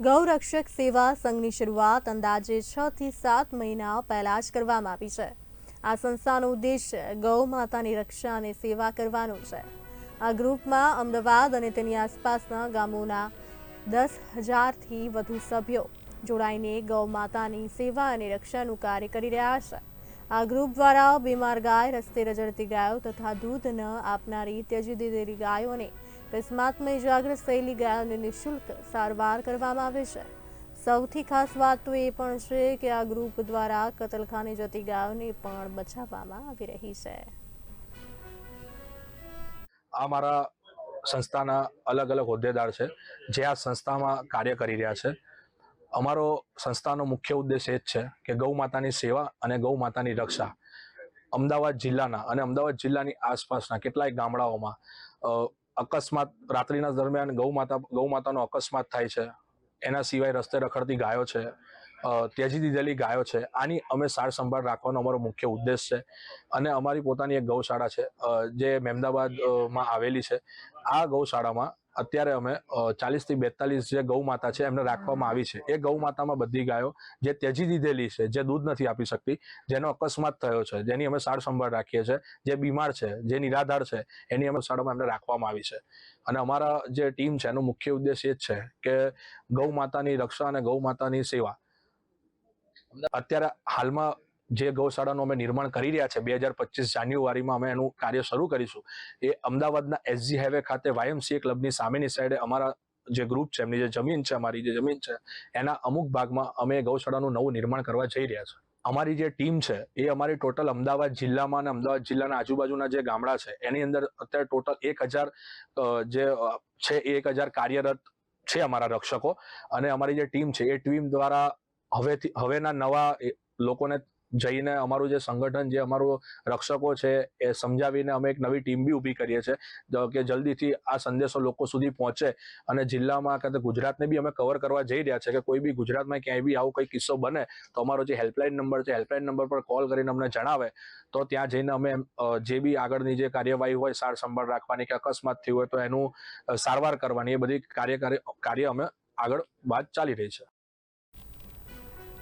ગૌરક્ષક સેવા સંઘની શરૂઆત અંદાજે છ થી સાત મહિના પહેલા જ કરવામાં આવી છે. આ સંસ્થાનો ઉદ્દેશ્ય ગૌ માતાની રક્ષા અને સેવા કરવાનો છે. આ ગ્રુપમાં અમદાવાદ અને તેની આસપાસના ગામોના દસ હજારથી વધુ સભ્યો જોડાઈને ગૌ માતાની સેવા અને રક્ષાનું કાર્ય કરી રહ્યા છે. આ ગ્રુપ દ્વારા બીમાર ગાય રસ્તે રજડતી ગાયો તથા દૂધ ન આપનારી ત્યજી દીધેલી ગાયોને અકસ્માતમાં ઇજાગ્રસ્ત થયેલી ગાયોને નિઃશુલ્ક સારવાર કરવામાં આવે છે. સૌથી ખાસ વાત તો એ પણ છે કે આ ગ્રુપ દ્વારા કતલખાને જતી ગાયોને પણ બચાવવામાં આવી રહી છે. આ મારા સંસ્થાના અલગ અલગ હોદ્દેદાર છે. જે આ સંસ્થામાં કાર્ય કરી રહ્યા છે. અમારો સંસ્થાનો મુખ્ય ઉદ્દેશ એ જ છે કે ગૌ માતાની સેવા અને ગૌ માતાની રક્ષા. અમદાવાદ જિલ્લાના અને અમદાવાદ જિલ્લાની આસપાસના કેટલાય ગામડાઓમાં અકસ્માત રાત્રિના દરમિયાન ગૌ માતા, ગૌ માતાનો અકસ્માત થાય છે. એના સિવાય રસ્તે રખડતી ગાયો છે. ત્યજી દીધેલી ગાયો છે. આની અમે સાર સંભાળ રાખવાનો અમારો મુખ્ય ઉદ્દેશ છે. અને અમારી પોતાની એક ગૌશાળા છે જે મહેમદાબાદમાં આવેલી છે. આ ગૌશાળામાં અત્યારે અમે ચાલીસથી બેતાલીસ જે ગૌ માતા છે, એમને રાખવામાં આવી છે. એ ગૌ માતામાં બધી ગાયો જે ત્યજી દીધેલી છે, જે દૂધ નથી આપી શકતી, જેનો અકસ્માત થયો છે, જેની અમે સાર સંભાળ રાખીએ છીએ જે બીમાર છે, જે નિરાધાર છે, એની અમે શાળામાં એમને રાખવામાં આવી છે. અને અમારા જે ટીમ છે, એનો મુખ્ય ઉદ્દેશ એ જ છે કે ગૌ માતાની રક્ષા અને ગૌ માતાની સેવા અત્યારે હાલમાં જે ગૌશાળાનું અમે નિર્માણ કરી રહ્યા છે, બે હજાર પચીસ જાન્યુઆરીમાં અમે એનું કાર્ય શરૂ કરીશું. એ અમદાવાદના એસજી હાઈવે ખાતે વાયએમસીએ ક્લબની સામેની સાઈડે અમારા જે ગ્રુપ છે, એમની જે જમીન છે, અમારી જે જમીન છે, એના અમુક ભાગમાં અમે ગૌશાળાનું નવું નિર્માણ કરવા જઈ રહ્યા છે. અમારી જે ટીમ છે, એ અમારી ટોટલ અમદાવાદ જિલ્લામાં અને અમદાવાદ જિલ્લાના આજુબાજુના જે ગામડા છે, એની અંદર અત્યારે ટોટલ એક હજાર જે છે એ એક હજાર કાર્યરત છે અમારા રક્ષકો અને અમારી જે ટીમ છે, એ ટીમ દ્વારા હવેથી, હવેના નવા લોકોને જઈને અમારું જે સંગઠન જે અમારું રક્ષકો છે, એ સમજાવીને અમે એક નવી ટીમ બી ઊભી કરીએ છીએ. કે જલ્દીથી આ સંદેશો લોકો સુધી પહોંચે અને જિલ્લામાં કે ગુજરાતને બી અમે કવર કરવા જઈ રહ્યા છે કે કોઈ બી ગુજરાતમાં ક્યાંય બી આવો કોઈ કિસ્સો બને, તો અમારો જે હેલ્પલાઇન નંબર છે હેલ્પલાઇન નંબર પર કોલ કરીને અમને જણાવે, તો ત્યાં જઈને અમે જે બી આગળની જે કાર્યવાહી હોય, સાર સંભાળ રાખવાની કે અકસ્માત થયું હોય, તો એનું સારવાર કરવાની, એ બધી કાર્ય કાર્ય અમે આગળ વાત ચાલી રહી છે.